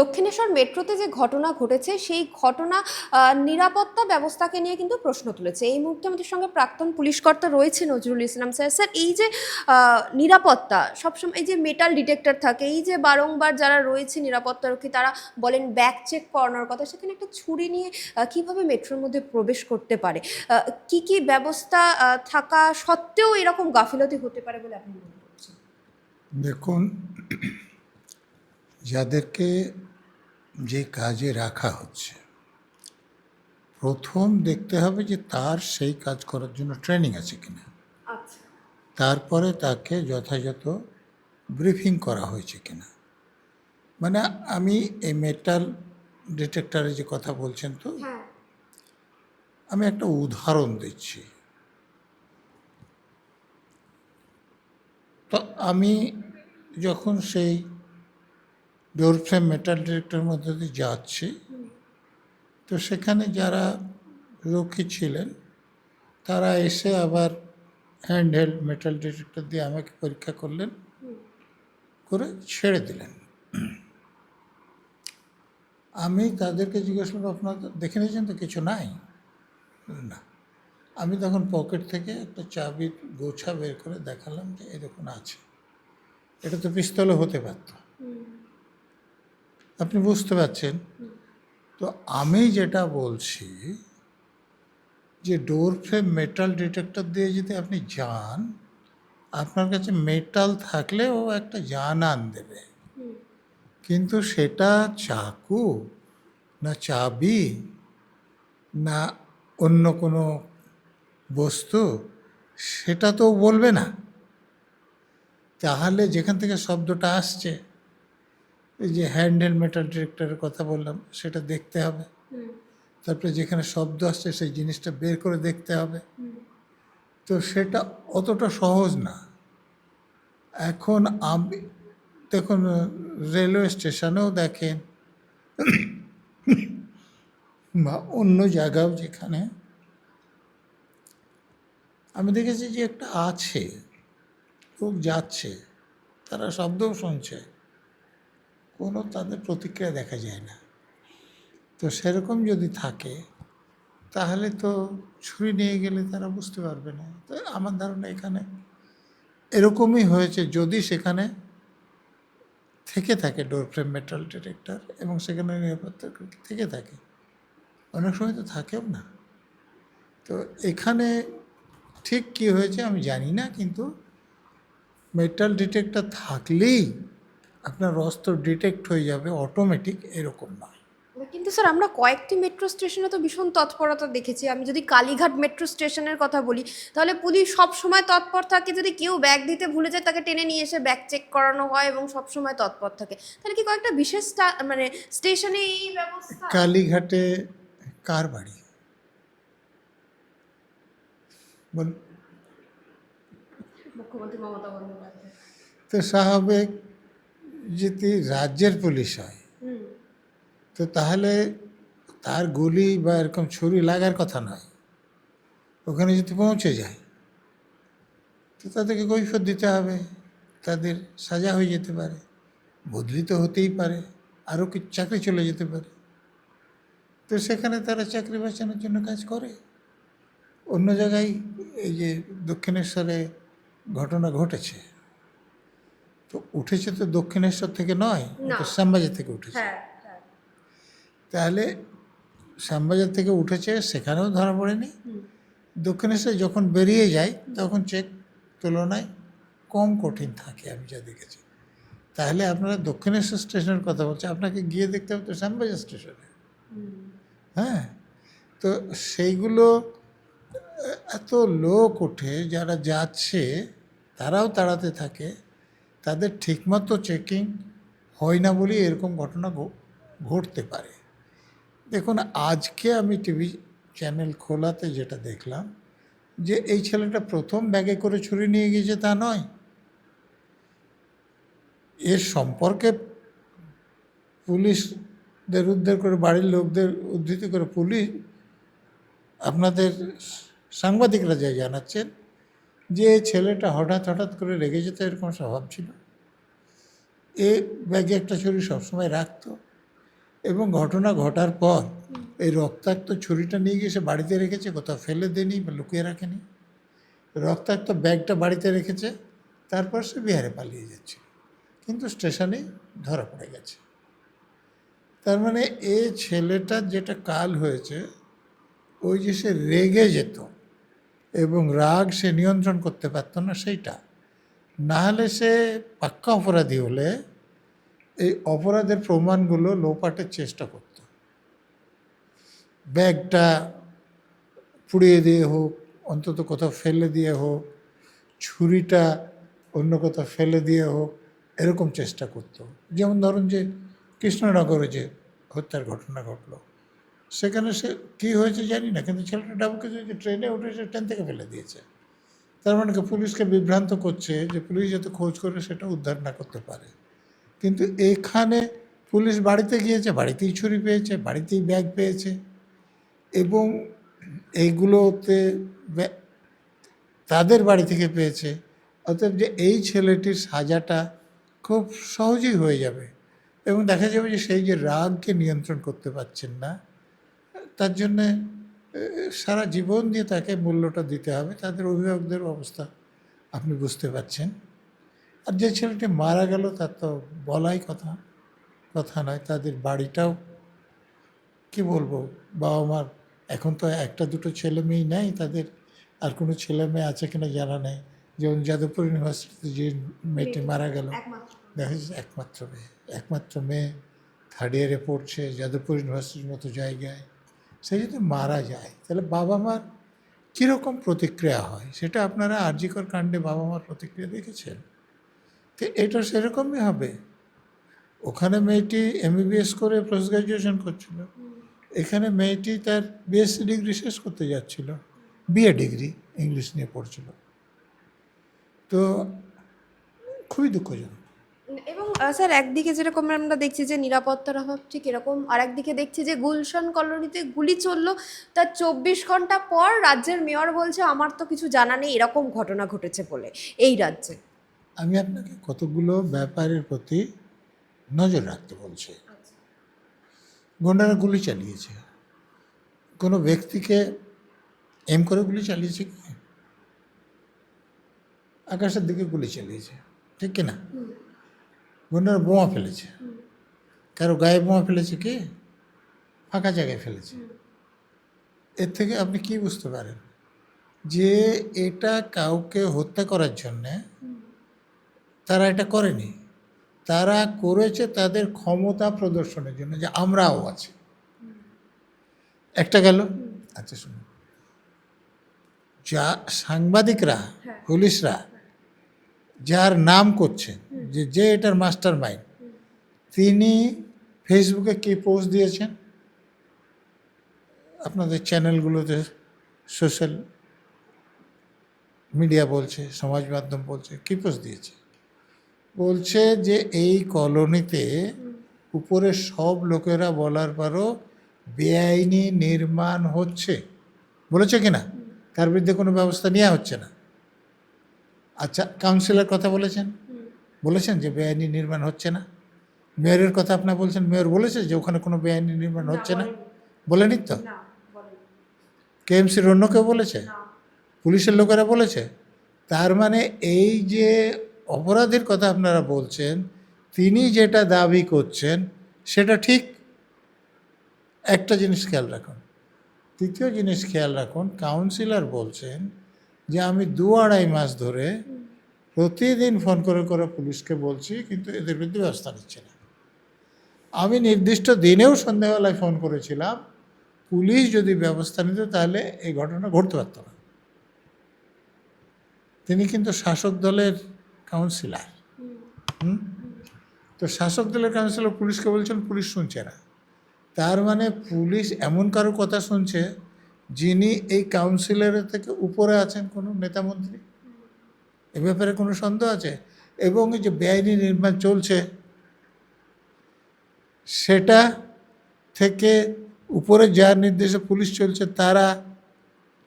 দক্ষিণেশ্বর মেট্রোতে যে ঘটনা ঘটেছে, সেই ঘটনা নিরাপত্তা ব্যবস্থাকে নিয়ে কিন্তু প্রশ্ন তুলেছে। এই মুহূর্তে আমাদের সঙ্গে প্রাক্তন পুলিশ কর্তা রয়েছে, নজরুল ইসলাম স্যার। স্যার, এই যে নিরাপত্তা, সবসময় এই যে মেটাল ডিটেক্টর থাকে, এই যে বারংবার যারা রয়েছে নিরাপত্তারক্ষী, তারা বলেন ব্যাক চেক করানোর কথা, সেখানে একটা ছুরি নিয়ে কীভাবে মেট্রোর মধ্যে প্রবেশ করতে পারে? কি কি ব্যবস্থা থাকা সত্ত্বেও এরকম গাফিলতি হতে পারে বলে আপনি মনে করছেন? দেখুন, যাদেরকে যে কাজে রাখা হচ্ছে। প্রথম দেখতে হবে যে তার সেই কাজ করার জন্য ট্রেনিং আছে কিনা। আচ্ছা। তারপরে তাকে যথাযথ ব্রিফিং করা হয়েছে কিনা। মানে আমি এই মেটাল ডিটেক্টরে যে কথা বলছেন তো হ্যাঁ। আমি একটা উদাহরণ দিচ্ছি। তো আমি যখন সেই ডোর ফ্রেম মেটাল ডিটেক্টরের মধ্যে দিয়ে যাচ্ছি। তো সেখানে যারা রক্ষী ছিলেন, তারা এসে আবার হ্যান্ড হেল্ড মেটাল ডিটেক্টর দিয়ে আমাকে পরীক্ষা করলেন, করে ছেড়ে দিলেন। আমি তাদেরকে জিজ্ঞেস করলাম, আপনার দেখে নিয়েছেন তো কিছু নাই? না। আমি তখন পকেট থেকে একটা চাবির গোছা বের করে দেখালাম যে এরকম আছে। এটা তো পিস্তলও হতে পারত। আপনি বুঝতে পারছেন? তো আমি যেটা বলছি যে ডোর ফ্রেম মেটাল ডিটেক্টর দিয়ে যদি আপনি যান আপনার কাছে মেটাল থাকলে ও একটা জান আন দেবে। কিন্তু সেটা চাকু না চাবি না অন্য কোনো বস্তু সেটা তো বলবে না। তাহলে যেখান থেকে শব্দটা আসছে এই যে হ্যান্ডেল মেটাল ডিরেক্টরের কথা বললাম সেটা দেখতে হবে। তারপরে যেখানে শব্দ আসছে সেই জিনিসটা বের করে দেখতে হবে। তো সেটা অতটা সহজ না। এখন আমি দেখুন রেলওয়ে স্টেশনেও দেখেন বা অন্য জায়গাও যেখানে আমি দেখেছি যে একটা আছে লোক যাচ্ছে তারা শব্দও শুনছে। কোনো তাদের প্রতিক্রিয়া দেখা যায় না। তো সেরকম যদি থাকে, তাহলে তো ছুরি নিয়ে গেলে তারা বুঝতে পারবে না। তো আমার ধারণা এখানে এরকমই হয়েছে যদি সেখানে থেকে থাকে ডোর ফ্রেম মেটাল ডিটেক্টর এবং সেখানে নিরাপত্তা থেকে থাকে। অনেক সময় তো থাকেও না। তো এখানে ঠিক কি হয়েছে আমি জানি না, কিন্তু মেটাল ডিটেক্টর থাকলেই আপনার অস্ত্র ডিটেক্ট হয়ে যাবে অটোমেটিক এরকম নয় কিন্তু স্যার আমরা কয়েকটি মেট্রো স্টেশনে তো ভীষণ তৎপরতা দেখেছি। আমি যদি কালীঘাট মেট্রো স্টেশনের কথা বলি তাহলে পুলিশ সব সময় তৎপর থাকে। যদি কেউ ব্যাগ দিতে ভুলে যায় তাকে টেনে নিয়ে এসে ব্যাগ চেক করানো হয় এবং সব সময় তৎপর থাকে। তাহলে কি কয়েকটা বিশেষ মানে স্টেশনে এই ব্যবস্থা কালীঘাটে কার বাড়ি? বল মুখ্যমন্ত্রী মমতা বন্দ্যোপাধ্যায়। তো স্বাভাবিক যদি রাজ্যের পুলিশ হয় তো তাহলে তার গুলি বা এরকম ছুরি লাগার কথা নয়। ওখানে যদি পৌঁছে যায় তো তাদেরকে কৈফত দিতে হবে। তাদের সাজা হয়ে যেতে পারে বদলি তো হতেই পারে আরও কি চাকরি চলে যেতে পারে। তো সেখানে তারা চাকরি বাঁচানোর জন্য কাজ করে। অন্য জায়গায় এই যে দক্ষিণেশ্বরে ঘটনা ঘটেছে। তো উঠেছে তো দক্ষিণেশ্বর থেকে নয় তো শ্যামবাজার থেকে উঠেছে। হ্যাঁ হ্যাঁ। তাহলে শ্যামবাজার থেকে উঠেছে সেখানেও ধরা পড়েনি। দক্ষিণেশ্বর যখন বেরিয়ে যায় তখন চেক তুলনায় কম কঠিন থাকে আমি যা দেখেছি। তাহলে আপনারা দক্ষিণেশ্বর স্টেশনের কথা বলছে আপনাকে গিয়ে দেখতে হবে তো শ্যামবাজার স্টেশনে হ্যাঁ তো সেইগুলো এত লোক ওঠে যারা যাচ্ছে তারাও তাড়াতে থাকে। তাদের ঠিকমতো চেকিং হয় না বলেই এরকম ঘটনা ঘটতে পারে। দেখুন, আজকে আমি টিভি চ্যানেল খোলাতে যেটা দেখলাম যে এই ছেলেটা প্রথম ব্যাগে করে ছুরি নিয়ে গিয়েছে তা নয়। এর সম্পর্কে পুলিশদের উদ্ধার করে, বাড়ির লোকদের উদ্ধৃত করে পুলিশ আপনাদের সাংবাদিকরা যা জানাচ্ছেন যে ছেলেটা হঠাৎ হঠাৎ করে রেগে যেত এরকম স্বভাব ছিল। এ ব্যাগে একটা ছুরি সবসময় রাখতো এবং ঘটনা ঘটার পর এই রক্তাক্ত ছুরিটা নিয়ে গিয়ে সে বাড়িতে রেখেছে, কোথাও ফেলে দেয়নি বা লুকিয়ে রাখেনি। রক্তাক্ত ব্যাগটা বাড়িতে রেখেছে, তারপর সে বিহারে পালিয়ে যাচ্ছে কিন্তু স্টেশনে ধরা পড়ে গেছে। তার মানে এ ছেলেটার যেটা কাল হয়েছে, ওই যে সে রেগে যেত এবং রাগ সে নিয়ন্ত্রণ করতে পারত না সেইটা। না হলে সে পাক্কা অপরাধী হলে এই অপরাধের প্রমাণগুলো লোপাটের চেষ্টা করত। ব্যাগটা পুড়িয়ে দিয়ে হোক, অন্তত কোথাও ফেলে দিয়ে হোক, ছুরিটা অন্য কোথাও ফেলে দিয়ে হোক, এরকম চেষ্টা করত। যেমন ধরুন যে কৃষ্ণনগরে যে হত্যার ঘটনা ঘটলো। সেখানে সে কী হয়েছে জানি না, কিন্তু ছেলেটা ডাবুকে যে ট্রেনে উঠে সে ট্রেন থেকে ফেলে দিয়েছে। তার মানে পুলিশকে বিভ্রান্ত করছে যে পুলিশ যাতে খোঁজ করে সেটা উদ্ধার না করতে পারে। কিন্তু এখানে পুলিশ বাড়িতে গিয়েছে, বাড়িতেই ছুরি পেয়েছে, বাড়িতেই ব্যাগ পেয়েছে এবং এইগুলোতে তাদের বাড়ি থেকে পেয়েছে। অতএব যে এই ছেলেটির সাজাটা খুব সহজেই হয়ে যাবে এবং দেখা যাবে যে সেই যে রাগকে নিয়ন্ত্রণ করতে পারছেন না তার জন্যে সারা জীবন দিয়ে তাকে মূল্যটা দিতে হবে। তাদের অভিভাবকদের অবস্থা আপনি বুঝতে পারছেন। আর যে ছেলেটি মারা গেল তার তো বলাই কথা কথা নয়। তাদের বাড়িটাও কি বলব বাবা মার এখন তো একটা দুটো ছেলে মেয়েই নেই। তাদের আর কোনো ছেলে মেয়ে আছে কিনা জানা নেই। যেমন যাদবপুর ইউনিভার্সিটিতে যে মেয়েটি মারা গেল দেখা যাচ্ছে একমাত্র মেয়ে। একমাত্র মেয়ে থার্ড ইয়ারে পড়ছে যাদবপুর ইউনিভার্সিটির মতো জায়গায়। সে যদি মারা যায়, তাহলে বাবা মার কীরকম প্রতিক্রিয়া হয়? সেটা আপনারা আর্যিকর কাণ্ডে বাবা মার প্রতিক্রিয়া দেখেছেন? তো এটা সেরকমই হবে। ওখানে মেয়েটি এমবিবিএস করে পোস্ট গ্রাজুয়েশন করছিল। এখানে মেয়েটি তার বিএসসি ডিগ্রি শেষ করতে যাচ্ছিল। বিএ ডিগ্রি ইংলিশ নিয়ে পড়ছিল। তো খুবই দুঃখজনক। এবং স্যার একদিকে যেরকম আমরা দেখছি যে নিরাপত্তার অভাব ঠিক এরকম। আর একদিকে দেখছি যে গুলশান কলোনিতে গুলি চলল। তার চব্বিশ ঘণ্টা পর রাজ্যের মেয়র বলছে আমার তো কিছু জানা নেই এরকম ঘটনা ঘটেছে বলে। এই রাজ্যে। আমি আপনাকে কতগুলো ব্যাপারের প্রতি নজর রাখতে বলছি। গুন্ডারা গুলি চালিয়েছে। কোনো ব্যক্তিকে এম করে গুলি চালিয়েছে কি? আকাশের দিকে গুলি চালিয়েছে ঠিক কি না গুন্ডারা বোমা ফেলেছে। কারও গায়ে বোমা ফেলেছে কি? ফাঁকা জায়গায় ফেলেছে। এর থেকে আপনি কি বুঝতে পারেন? যে এটা কাউকে হত্যা করার জন্যে তারা এটা করেনি। তারা করেছে তাদের ক্ষমতা প্রদর্শনের জন্য যে আমরাও আছি। একটা গেল। আচ্ছা শুনুন। যা সাংবাদিকরা পুলিশরা যার নাম করছেন যে যে এটার মাস্টার মাইন্ড তিনি ফেসবুকে কি পোস্ট দিয়েছেন? আপনাদের চ্যানেলগুলোতে সোশ্যাল মিডিয়া বলছে, সমাজ মাধ্যম বলছে, কি পোস্ট দিয়েছে? বলছে যে এই কলোনিতে উপরে সব লোকেরা বলার পরও বেআইনি নির্মাণ হচ্ছে। বলেছে কি না? তার বিরুদ্ধে কোনো ব্যবস্থা নেওয়া হচ্ছে না। আচ্ছা কাউন্সিলর কথা বলেছেন? বলেছেন যে বেআইনি নির্মাণ হচ্ছে না? মেয়রের কথা আপনার বলছেন মেয়র বলেছে যে ওখানে কোনো বেআইনি নির্মাণ হচ্ছে না? বলেনি। তো? কেএমসির অন্য কেউ বলেছে? পুলিশের লোকেরা বলেছে? তার মানে এই যে অপরাধের কথা আপনারা বলছেন তিনি যেটা দাবি করছেন সেটা ঠিক? একটা জিনিস খেয়াল রাখুন। তৃতীয় জিনিস খেয়াল রাখুন কাউন্সিলর বলছেন যে আমি দু আড়াই মাস ধরে প্রতিদিন ফোন করে করে পুলিশকে বলছি, কিন্তু এদের বিরুদ্ধে ব্যবস্থা নিচ্ছে না। আমি নির্দিষ্ট দিনেও সন্ধ্যাবেলায় ফোন করেছিলাম, পুলিশ যদি ব্যবস্থা নিত তাহলে এই ঘটনা ঘটতে পারত না। তিনি কিন্তু শাসক দলের কাউন্সিলার হুম? তো শাসক দলের কাউন্সিলর পুলিশকে বলছেন, পুলিশ শুনছে না। তার মানে পুলিশ এমন কারও কথা শুনছে যিনি এই কাউন্সিলরের থেকে উপরে আছেন কোনো নেতামন্ত্রী এ ব্যাপারে কোনো সন্দেহ আছে? এবং যে বেআইনি নির্মাণ চলছে, সেটা থেকে উপরে যার নির্দেশে পুলিশ চলছে, তারা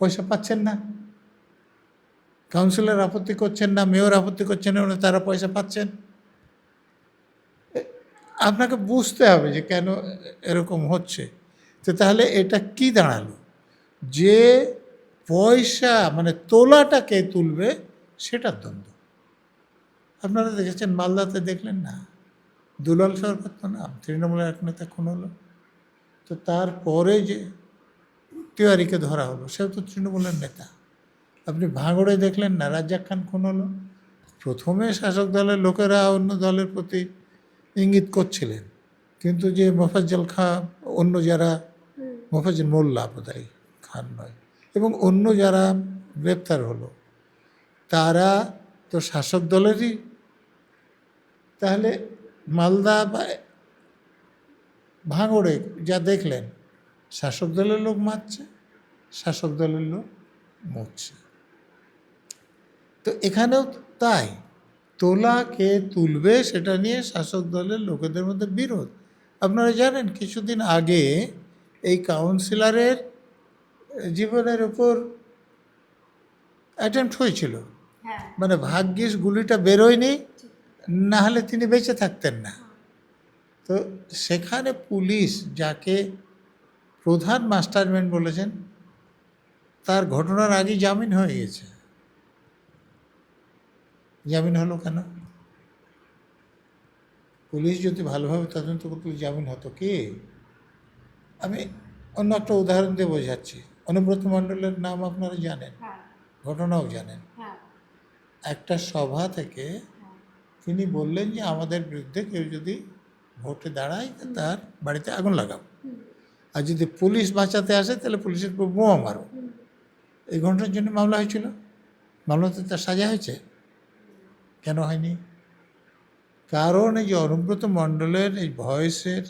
পয়সা পাচ্ছেন না। কাউন্সিলর আপত্তি করছেন না, মেয়র আপত্তি করছেন না, তারা পয়সা পাচ্ছেন। আপনাকে বুঝতে হবে যে কেন এরকম হচ্ছে। তো তাহলে এটা কি দাঁড়াল? যে পয়সা মানে তোলাটা কে তুলবে সেটার দ্বন্দ্ব। আপনারা দেখেছেন মালদাতে দেখলেন না? দুলাল সরকার তো নাম তৃণমূলের এক নেতা খুন হলো। তো তারপরে যে তিওয়ারিকে ধরা হলো সেও তো তৃণমূলের নেতা। আপনি ভাঙড়ে দেখলেন না রাজ্জাক খান খুন হলো। প্রথমে শাসক দলের লোকেরা অন্য দলের প্রতি ইঙ্গিত করছিলেন। কিন্তু যে মোফাজ্জল খাঁ অন্য যারা মোফাজ্জল মোল্লা বোধহয় খান নয় এবং অন্য যারা গ্রেপ্তার হলো তারা তো শাসক দলেরই। তাহলে মালদা বা ভাঙড়ে যা দেখলেন, শাসক দলের লোক মারছে, শাসক দলের লোক মরছে। তো এখানেও তাই, তোলা কে তুলবে সেটা নিয়ে শাসক দলের লোকেদের মধ্যে বিরোধ। আপনারা জানেন, কিছুদিন আগে এই কাউন্সিলরের জীবনের উপর অ্যাটেম্প্ট হয়েছিল। হ্যাঁ মানে ভাগ্যিস গুলিটা বেরোয়নি না হলে তিনি বেঁচে থাকতেন না। তো সেখানে পুলিশ যাকে প্রধান মাস্টারম্যান বলেছেন তার ঘটনার আগেই জামিন হয়ে গেছে। জামিন হলো কেন? পুলিশ যদি ভালোভাবে তদন্ত করতে জামিন হতো কি? আমি অন্য একটা উদাহরণ দিয়ে বোঝাচ্ছি। অনুব্রত মণ্ডলের নাম আপনারা জানেন হ্যাঁ। ঘটনাও জানেন। হ্যাঁ একটা সভা থেকে তিনি বললেন যে আমাদের বিরুদ্ধে কেউ যদি ভোটে দাঁড়ায় তার বাড়িতে আগুন লাগাও আর যদি পুলিশ বাঁচাতে আসে তাহলে পুলিশের উপর বোমা মারো এই ঘটনার জন্য মামলা হয়েছিল। মামলাতে তার সাজা হয়েছে। কেন হয়নি? কারণ এই যে অনুব্রত মণ্ডলের এই ভয়েসের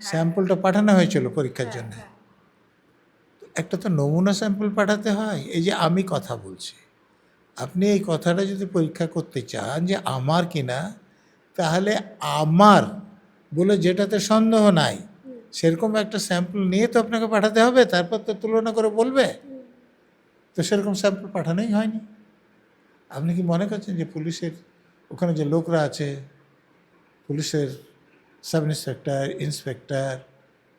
স্যাম্পলটা পাঠানো হয়েছিল পরীক্ষার জন্য। একটা তো নমুনা স্যাম্পল পাঠাতে হয়। এই যে আমি কথা বলছি। আপনি এই কথাটা যদি পরীক্ষা করতে চান যে আমার কিনা তাহলে আমার বলে যেটাতে সন্দেহ নাই সেরকম একটা স্যাম্পল নিয়ে তো আপনাকে পাঠাতে হবে তারপর তো তুলনা করে বলবে। তো সেরকম স্যাম্পল পাঠানোই হয়নি। আপনি কি মনে করছেন যে পুলিশের ওখানে যে লোকরা আছে পুলিশের sub inspector inspector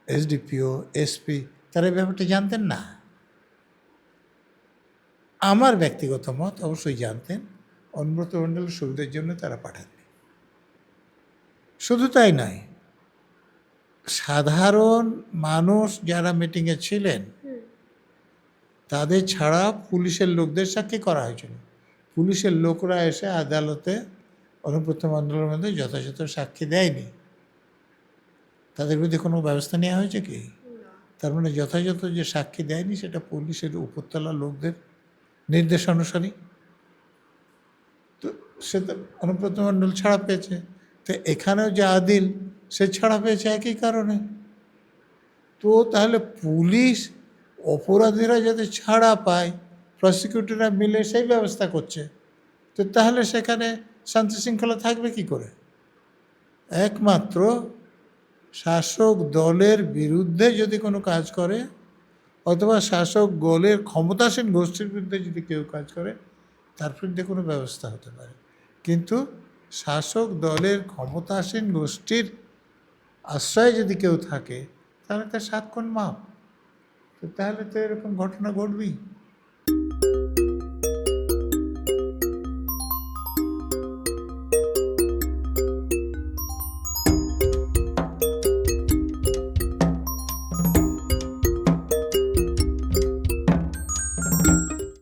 SDPO SP তারা এই ব্যাপারটা জানতেন না? আমার ব্যক্তিগত মত অবশ্যই জানতেন অনুব্রত মণ্ডলের সুবিধার জন্য তারা পাঠাননি। শুধু তাই নয় সাধারণ মানুষ যারা মিটিংয়ে ছিলেন তাদের ছাড়া পুলিশের লোকদের সাক্ষী করা হয়েছিল। পুলিশের লোকরা এসে আদালতে অনুব্রত মণ্ডলের মধ্যে যথাযথ সাক্ষী দেয়নি। তাদের বিরুদ্ধে কোনো ব্যবস্থা নেওয়া হয়েছে কি? তার মানে যথাযথ যে সাক্ষী দেয়নি সেটা পুলিশের উপরতলা লোকদের নির্দেশ অনুসারী। তো সে তো অনুব্রত মণ্ডল ছাড়া পেয়েছে। তো এখানেও যে আদিল, সে ছাড়া পেয়েছে একই কারণে। তো তাহলে পুলিশ অপরাধীরা যাতে ছাড়া পায় প্রসিকিউটররা মিলে সেই ব্যবস্থা করছে। তো তাহলে সেখানে শান্তি শৃঙ্খলা থাকবে কি করে? একমাত্র শাসক দলের বিরুদ্ধে যদি কোনো কাজ করে অথবা শাসক গোলের ক্ষমতাসীন গোষ্ঠীর বিরুদ্ধে যদি কেউ কাজ করে, তার বিরুদ্ধে কোনো ব্যবস্থা হতে পারে। কিন্তু শাসক দলের ক্ষমতাসীন গোষ্ঠীর আশ্রয়ে যদি কেউ থাকে, তাহলে তার সাত কোন মাপ। তো তাহলে তো এরকম ঘটনা ঘটবেই।